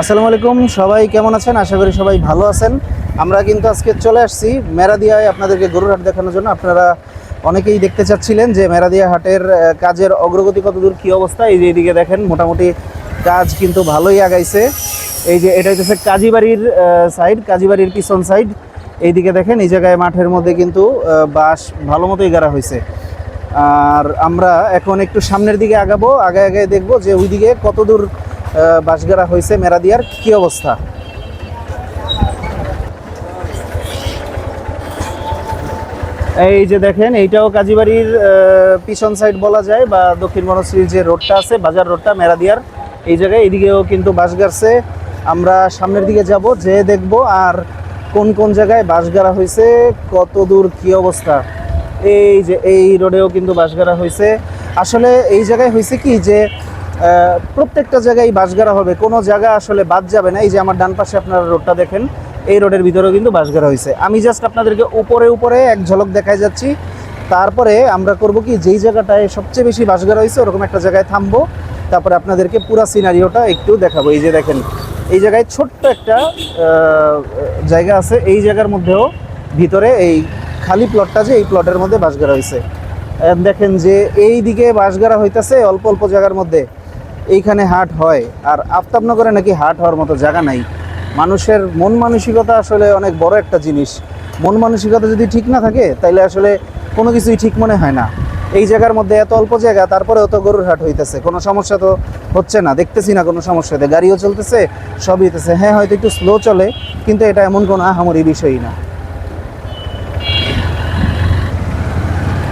আসসালামু আলাইকুম, সবাই কেমন আছেন? আশা করি সবাই ভালো আছেন। আমরা কিন্তু আজকে চলে আসছি মেরাদিয়ায় আপনাদেরকে গরুর হাট দেখানোর জন্য। আপনারা অনেকেই দেখতে চাচ্ছিলেন যে মেরাদিয়া হাটের কাজের অগ্রগতি কতদূর, কী অবস্থা? এই যে এদিকে দেখেন, মোটামুটি কাজ কিন্তু ভালোই আগাইছে। এই যে এটা হচ্ছে কাজীবাড়ির সাইড কাজীবাড়ির পিছন সাইড এইদিকে দেখেন, এই জায়গায় মাঠের মধ্যে কিন্তু বাঁশ ভালো মতোই গাড়া হয়েছে আর আমরা এখন একটু সামনের দিকে আগাবো আগে আগে দেখব যে ওইদিকে কতদূর বাঁশগাড়া হয়েছে মেরাদিয়ার, কি অবস্থা? এই যে দেখেন, এইটাও কাজীবাড়ির পিছন সাইড বলা যায় বা দক্ষিণ বনশ্রীর যে রোডটা আছে, বাজার রোডটা মেরাদিয়ার, এই জায়গায় এদিকেও কিন্তু বাঁশ গাড়ছে। আমরা সামনের দিকে যাব যে দেখব আর কোন কোন জায়গায় বাঁশ গাড়া হয়েছে কত দূর, কি অবস্থা। এই যে এই রোডেও কিন্তু বাঁশ গাড়া হয়েছে আসলে এই জায়গায় হয়েছে কি যে প্রত্যেকটা জায়গায় বাঁশগাড়া হবে, কোনো জায়গা আসলে বাদ যাবে না। এই যে আমার ডান পাশে আপনারা রোডটা দেখেন, এই রোডের ভিতরেও কিন্তু বাঁশগাড়া হয়েছে আমি জাস্ট আপনাদেরকে উপরে উপরে এক ঝলক দেখাই যাচ্ছি। তারপরে আমরা করব কি, যেই জায়গাটায় সবচেয়ে বেশি বাঁশগাড়া হয়েছে ওরকম একটা জায়গায় থামবো। তারপরে আপনাদেরকে পুরা সিনারিওটা একটু দেখাবো। এই যে দেখেন, এই জায়গায় ছোট্ট একটা জায়গা আছে। এই জায়গার মধ্যেও ভিতরে এই খালি প্লটটা যে, এই প্লটের মধ্যে বাঁশগাড়া হয়েছে দেখেন যে এই দিকে বাঁশগাড়া হইতাছে অল্প অল্প জায়গার মধ্যে। এইখানে হাট হয়। আর আফতাবনগরে নাকি হাট হওয়ার মতো জায়গা নাই। মানুষের মন মানসিকতা আসলে অনেক বড় একটা জিনিস। মন মানসিকতা যদি ঠিক না থাকে, তাইলে আসলে কোনো কিছুই ঠিক মনে হয় না। এই জায়গার মধ্যে এত অল্প জায়গা, তারপরেও তো গরুর হাট হইতেছে। কোনো সমস্যা তো হচ্ছে না। দেখতেছি না কোনো সমস্যাতে গাড়িও চলতেছে, সবই হইতেছে। হ্যাঁ হয়তো একটু স্লো চলে, কিন্তু এটা এমন কোনো আহামরি বিষয়ই না।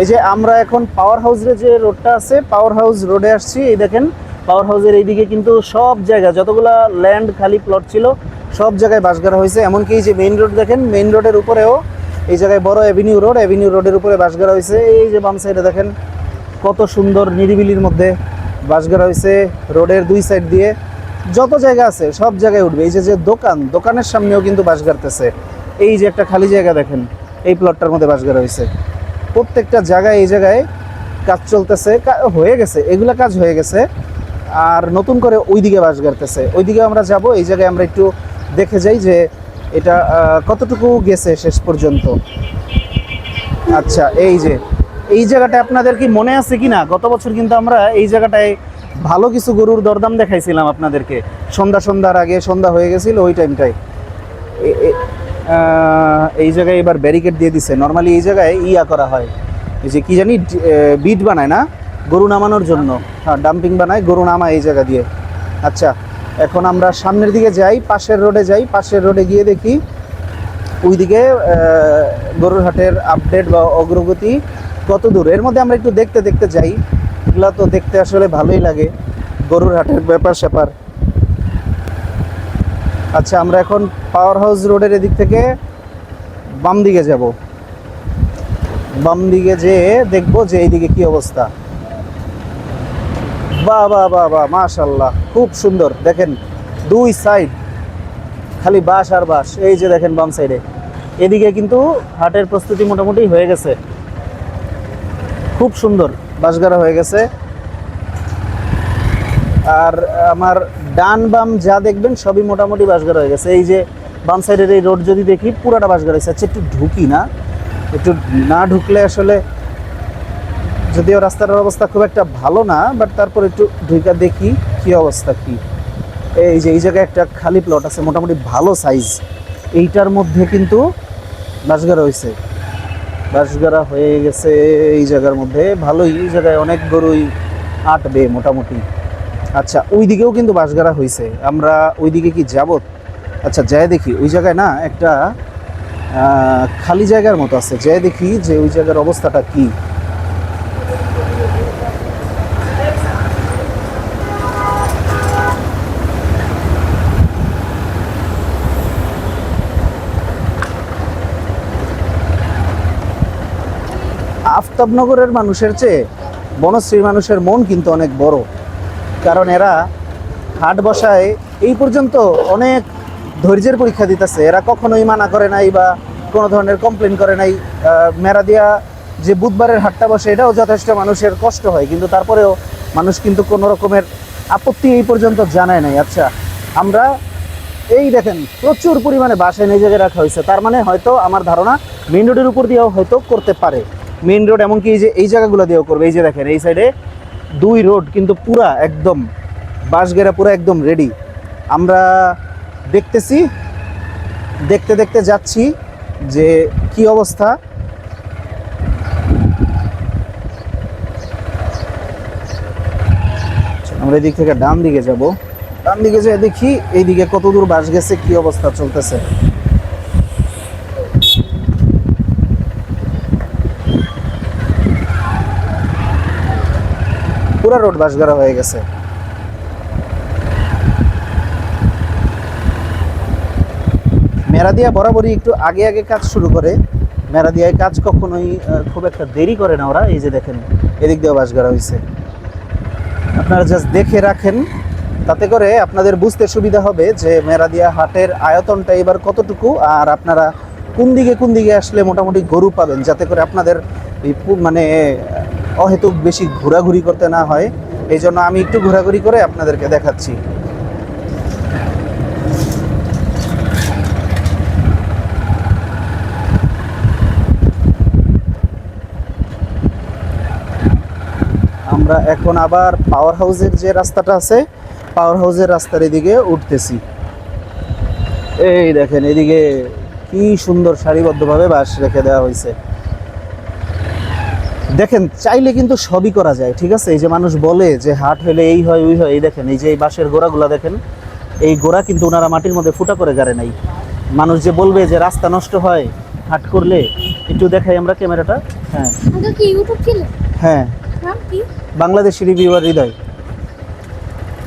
এই যে আমরা এখন পাওয়ার হাউসের যে রোডটা আছে পাওয়ার হাউস রোডে আসছি। এই দেখেন পাওয়ার হাউসের এইদিকে কিন্তু সব জায়গা, যতগুলা ল্যান্ড খালি প্লট ছিল, সব জায়গায় বাস গাড়া হয়েছে। এমনকি যে মেইন রোড দেখেন মেইন রোডের উপরেও এই জায়গায় বড় অ্যাভিনিউ রোড অ্যাভিনিউ রোডের উপরে বাসগাড়া হয়েছে। এই যে বাম সাইডে দেখেন, কত সুন্দর নিরিবিলির মধ্যে বাস গাড়া হয়েছে রোডের দুই সাইড দিয়ে। যত জায়গা আছে, সব জায়গায় উঠবে। এই যে যে দোকান, দোকানের সামনেও কিন্তু বাস গাড়তেছে এই যে একটা খালি জায়গা দেখেন, এই প্লটটার মধ্যে বাস গাড়া হয়েছে। প্রত্যেকটা জায়গায় এই জায়গায় কাজ চলতেছে হয়ে গেছে। এগুলা কাজ হয়ে গেছে। আর নতুন করে ওইদিকে বাস গাড়তেছে। ওইদিকে আমরা যাব, এই জায়গায় আমরা একটু দেখে যাই যে এটা কতটুকু গেছে শেষ পর্যন্ত। আচ্ছা এই যে, এই জায়গাটা আপনাদের কি মনে আছে কি না গত বছর কিন্তু আমরা এই জায়গাটায় ভালো কিছু গরুর দরদাম দেখাইছিলাম আপনাদেরকে। সন্ধ্যা সন্ধ্যার আগে সন্ধ্যা হয়ে গেছিল ওই টাইমটায়। এই জায়গায় এবার ব্যারিকেড দিয়ে দিছে। নর্মালি এই জায়গায় ইয়া করা হয়। এই যে কি জানি বিট বানায় না? গরু নামানোর জন্য। হ্যাঁ ডাম্পিং বানায় গরু নামায় এই জায়গা দিয়ে। আচ্ছা এখন আমরা সামনের দিকে যাই, পাশের রোডে যাই, পাশের রোডে গিয়ে দেখি ওইদিকে গরুর হাটের আপডেট বা অগ্রগতি কত দূর। এর মধ্যে আমরা একটু দেখতে দেখতে যাই। এগুলো তো দেখতে আসলে ভালোই লাগে গরুর হাটের ব্যাপার স্যাপার। আচ্ছা আমরা এখন পাওয়ার হাউস রোডের এদিক থেকে বাম দিকে যাব। বাম দিকে যেয়ে দেখব যে এইদিকে কি অবস্থা। বাহ বাহ বাহ বাহ মাশাল্লাহ, খুব সুন্দর। দেখেন, দুই সাইড খালি বাস আর বাস এই যে দেখেন, বাম সাইডে এদিকে কিন্তু হাটের প্রস্তুতি মোটামুটি হয়ে গেছে। খুব সুন্দর বাসগাড়া হয়ে গেছে। আর আমার ডান বাম যা দেখবেন, সবই মোটামুটি বাসগাড়া হয়ে গেছে। এই যে বাম সাইডের এই রোড যদি দেখি, পুরাটা বাসগাড়া হয়েছে। আচ্ছা একটু ঢুকি না? একটু না ঢুকলে আসলে যদিও রাস্তার অবস্থা খুব একটা ভালো না বাট তারপর একটু ঢুকা দেখি কি অবস্থা কি। এই যে, এই জায়গায় একটা খালি প্লট আছে, মোটামুটি ভালো সাইজ এইটার মধ্যে কিন্তু বাসগাড়া হয়েছে বাসগাড়া হয়ে গেছে এই জায়গার মধ্যে। ভালোই, এই জায়গায় অনেক গরুই আটবে মোটামুটি। আচ্ছা ওই দিকেও কিন্তু বাসগাড়া হয়েছে আমরা ওই দিকে কি যাব? আচ্ছা যাই দেখি। ওই জায়গায় না একটা খালি জায়গার মতো আছে। যাই দেখি যে ওই জায়গার অবস্থাটা কি। আফতাবনগরের মানুষের চেয়ে বনশ্রীর মানুষের মন কিন্তু অনেক বড়। কারণ এরা হাট বসায় এই পর্যন্ত অনেক ধৈর্যের পরীক্ষা দিতেছে। এরা কখনোই মানা করে নাই বা কোনো ধরনের কমপ্লেন করে নাই। মেরাদিয়া যে বুধবারের হাটটা বসে এটাও যথেষ্ট মানুষের কষ্ট হয়। কিন্তু তারপরেও মানুষ কিন্তু কোনো রকমের আপত্তি এই পর্যন্ত জানায় নাই। আচ্ছা আমরা এই দেখেন, প্রচুর পরিমাণে বাসায় নিজেকে রাখা হয়েছে। তার মানে হয়তো আমার ধারণা মেন রোডের উপর দিয়েও হয়তো করতে পারে। মেইন রোড এমনকি এই যে, এই জায়গাগুলো দিয়েও করবে। এই যে দেখেন, এই সাইডে দুই রোড কিন্তু পুরা একদম, বাঁশগেরা পুরো একদম রেডি আমরা দেখতেছি, দেখতে দেখতে যাচ্ছি যে কি অবস্থা। আমরা এদিক থেকে ডান দিকে যাব। ডান দিকে যে দেখি, এইদিকে কতদূর বাস গেছে, কি অবস্থা চলতেছে। পুরা রোড বাসগারা হয়ে গেছে। মেরাদিয়া বরাবরই একটু আগে আগে কাজ শুরু করে। মেরাদিয়ায় কাজ কখনোই খুব একটা দেরি করে না ওরা। এই যে দেখেন, এদিক দিয়েও বাসগারা হয়েছে। আপনারা জাস্ট দেখে রাখেন। তাতে করে আপনাদের বুঝতে সুবিধা হবে যে মেরাদিয়া হাটের আয়তনটা এবার কতটুকু আর আপনারা কোন দিকে কোন দিকে আসলে মোটামুটি গরু পাবেন, যাতে করে আপনাদের মানে অহেতুক বেশি ঘোরাঘুরি করতে না হয় এই জন্য আমি একটু ঘোরাঘুরি করে আপনাদেরকে দেখাচ্ছি। আমরা এখন আবার পাওয়ার হাউসের যে রাস্তাটা আছে পাওয়ার হাউসের রাস্তার এদিকে উঠতেছি। এই দেখেন, এদিকে কি সুন্দর সারিবদ্ধভাবে বাঁশ রেখে দেওয়া হয়েছে। দেখেন চাইলে কিন্তু সবই করা যায় ঠিক আছে? এই যে মানুষ বলে যে হাট হলে এই হয় ওই হয় এই দেখেন এই যে এই বাঁশের গোড়াগুলা দেখেন এই গোড়া কিন্তু ওনারা মাটির মধ্যে ফুটা করে গাড়ে নাই। মানুষ যে বলবে যে রাস্তা নষ্ট হয় হাট করলে একটু দেখাই আমরা ক্যামেরাটা। হ্যাঁ। হ্যাঁ। বাংলাদেশি রিভিউয়ার হৃদয়।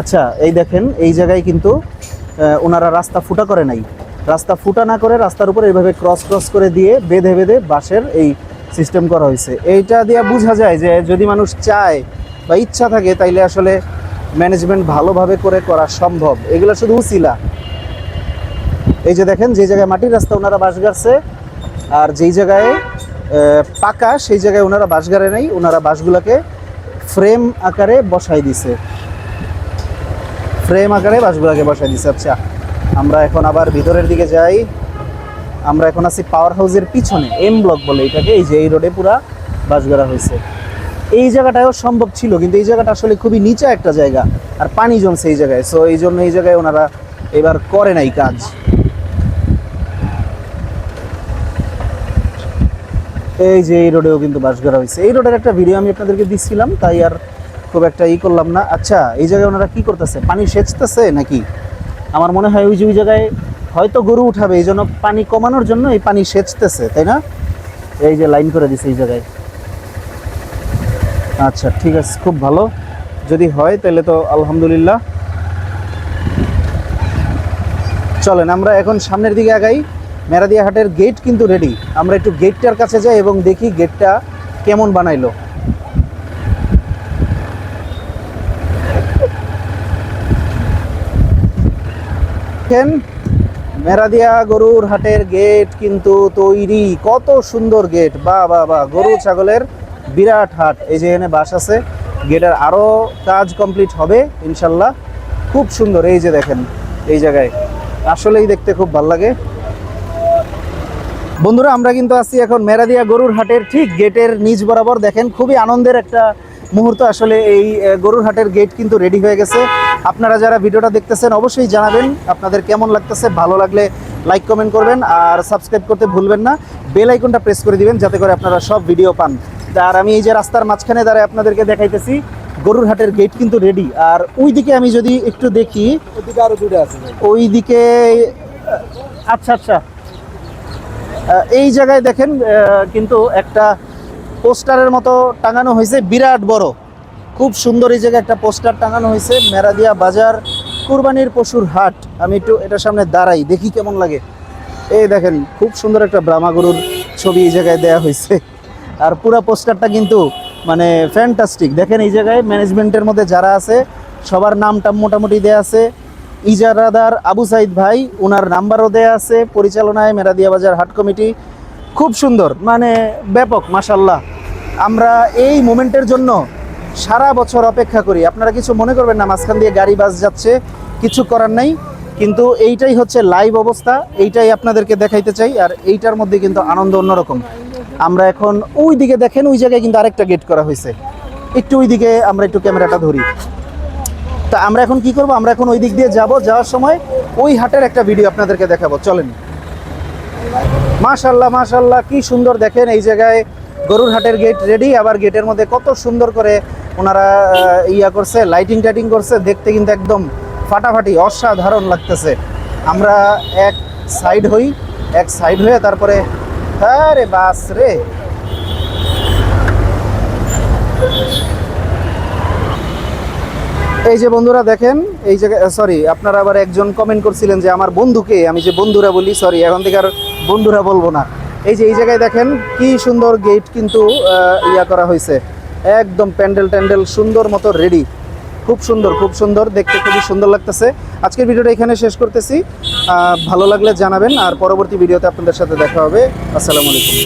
আচ্ছা এই দেখেন এই জায়গায় কিন্তু ওনারা রাস্তা ফুটা করে নাই। রাস্তা ফুটা না করে রাস্তার উপর এইভাবে ক্রস ক্রস করে দিয়ে বেঁধে বেঁধে বাঁশের এই সিস্টেম করা হয়েছে। এইটা দিয়ে বোঝা যায় যে যদি মানুষ চায় বা ইচ্ছা থাকে, তাইলে আসলে ম্যানেজমেন্ট ভালোভাবে করে করা সম্ভব। এগুলো শুধু উচিলা। এই যে দেখেন, যে জায়গায় মাটির রাস্তা ওনারা বাস গাড়ছে, আর যেই জায়গায় পাকা, সেই জায়গায় ওনারা বাঁশ গাড়ে নাই ওনারা বাঁশগুলোকে ফ্রেম আকারে বসাই দিছে। ফ্রেম আকারে বাঁশগুলোকে বসাই দিছে। আচ্ছা আমরা এখন আবার ভিতরের দিকে যাই। আমরা এখন আছি পাওয়ার হাউসের পিছনে এম ব্লক বলে এটাকে, এই যে এই রোডে পুরা বাঁশগাড়া হয়েছে। এই জায়গাটাও সম্ভব ছিল, কিন্তু এই জায়গাটা আসলে খুবই নিচা একটা জায়গা, আর পানি জমছে এই জায়গায়। সো এই জন্য এই জায়গায় ওনারা এবার করে নাই কাজ। এই যে এই রোডেও কিন্তু বাস করা হয়েছে। এই রোডের একটা ভিডিও আমি আপনাদেরকে দিচ্ছিলাম তাই আর খুব একটা ই করলাম না। আচ্ছা এই জায়গায় ওনারা কি করতেছে? পানি সেচতেছে নাকি? আমার মনে হয় ওই যে ওই জায়গায় হয়তো গরু উঠাবে, এই জন্য পানি কমানোর জন্য এই পানি সেচতেছে, তাই না? এই যে লাইন করে দিছে এই জায়গায়। আচ্ছা ঠিক আছে, খুব ভালো। যদি হয় তাহলে তো আলহামদুলিল্লাহ। চলেন, আমরা এখন সামনের দিকে আগাই। মেরাদিয়া হাটের গেট কিন্তু রেডি আমরা একটু গেটটার কাছে যাই এবং দেখি গেটটা কেমন বানাইলো। দেখেন মেরাদিয়া গরুর হাটের গেট কিন্তু তৈরি। কত সুন্দর গেট। বা বা বা, গরু ছাগলের বিরাট হাট। এই যে এখানে বাস আছে। গেটের আরও কাজ কমপ্লিট হবে, ইনশাল্লাহ। খুব সুন্দর। এই যে দেখেন, এই জায়গায়। আসলেই দেখতে খুব ভালো লাগে। বন্ধুরা, আমরা কিন্তু আছি এখন মেরাদিয়া গরুর হাটের ঠিক গেটের নিচ বরাবর। দেখেন, খুবই আনন্দের একটা মুহূর্ত। আসলে এই গরুর হাটের গেট কিন্তু রেডি হয়ে গেছে। আপনারা যারা ভিডিওটা দেখতেছেন অবশ্যই জানাবেন আপনাদের কেমন লাগতেছে ভালো লাগলে লাইক কমেন্ট করবেন আর সাবস্ক্রাইব করতে ভুলবেন না। বেল আইকনটা প্রেস করে দিবেন যাতে করে আপনারা সব ভিডিও পান। আর আমি এই যে রাস্তার মাঝখানে দাঁড়ায় আপনাদেরকে দেখাইতেছি গরুর হাটের গেট কিন্তু রেডি আর ওই দিকে আমি যদি একটু দেখি ওদিকে আরও দুটো আছে ওই দিকে আচ্ছা আচ্ছা। এই জায়গায় দেখেন কিন্তু একটা পোস্টারের মতো টাঙানো হয়েছে বিরাট বড়। খুব সুন্দর এই জায়গায় একটা পোস্টার টাঙানো হয়েছে, মেরাদিয়া বাজার, কুরবানির পশুর হাট। আমি একটু এটার সামনে দাঁড়াই, দেখি কেমন লাগে। এই দেখেন, খুব সুন্দর একটা ব্রাহ্মা গরুর ছবি এই জায়গায় দেয়া হয়েছে। আর পুরো পোস্টারটা কিন্তু মানে ফ্যান্টাস্টিক দেখেন এই জায়গায় ম্যানেজমেন্টের মধ্যে যারা আছে, সবার নামটা মোটামুটি দেয়া আছে। ইজারাদার আবু সাইদ ভাই ওনার নাম্বারও দেয়া আছে, পরিচালনায় মেরাদিয়া বাজার হাট কমিটি। খুব সুন্দর মানে ব্যাপক মাসাল্লাহ আমরা এই মোমেন্টের জন্য সারা বছর অপেক্ষা করি। আপনারা কিছু মনে করবেন না, মাঝখান দিয়ে গাড়ি বাস যাচ্ছে, কিছু করার নাই। কিন্তু এইটাই হচ্ছে লাইভ অবস্থা, এইটাই আপনাদেরকে দেখাইতে চাই, আর এইটার মধ্যে কিন্তু আনন্দ অন্যরকম। আমরা এখন ওই দিকে দেখেন, ওই জায়গায় কিন্তু আরেকটা গেট করা হয়েছে একটু ওই দিকে আমরা একটু ক্যামেরাটা ধরি। তা আমরা এখন কি করব? আমরা এখন ওই দিক দিয়ে যাব, যাওয়ার সময় ওই হাটের একটা ভিডিও আপনাদেরকে দেখাবো। চলেন। মাশাল্লাহ মাশাল্লাহ, কি সুন্দর দেখেন এই জায়গায় গরুর হাটের গেট রেডি আবার গেটের মধ্যে কত সুন্দর করে ওনারা ইয়া করছে লাইটিং টাইটিং করছে, দেখতে কিন্তু একদম ফাটাফাটি, অসাধারণ লাগতেছে। আমরা এক সাইড হই, এক সাইড হয়ে তারপরে, আরে বাস রে। এই যে বন্ধুরা দেখেন, এই জায়গায় সরি আপনারা আবার একজন কমেন্ট করছিলেন যে আমার বন্ধুকে, আমি যে বন্ধুরা বলি সরি এখন থেকে আর বন্ধুরা বলব না। এই যে এই জায়গায় দেখেন, কি সুন্দর গেট কিন্তু ইয়া করা হয়েছে। একদম প্যান্ডেল ট্যান্ডেল সুন্দর মতো রেডি খুব সুন্দর খুব সুন্দর, দেখতে খুবই সুন্দর লাগতেছে। আজকের ভিডিওটা এখানে শেষ করতেছি। ভালো লাগলে জানাবেন, আর পরবর্তী ভিডিওতে আপনাদের সাথে দেখা হবে। আসসালামু আলাইকুম।